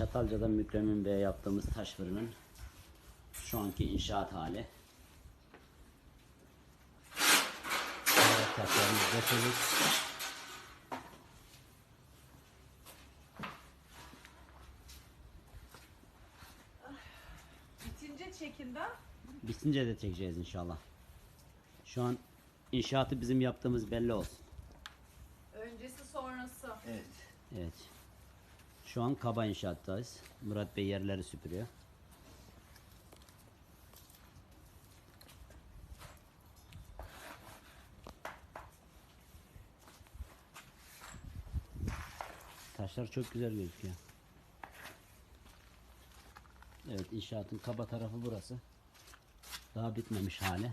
Çatalca'da Mükremin Bey'e yaptığımız taş fırının şu anki inşaat hali. Evet, taşlarımız dökülük. Bitince çekinden Bitince de çekeceğiz inşallah. Şu an inşaatı bizim yaptığımız belli olsun. öncesi sonrası. Evet. Evet. Şu an kaba inşaattayız. Murat Bey yerleri süpürüyor. Taşlar çok güzel gözüküyor. Evet inşaatın kaba tarafı burası. Daha bitmemiş hali.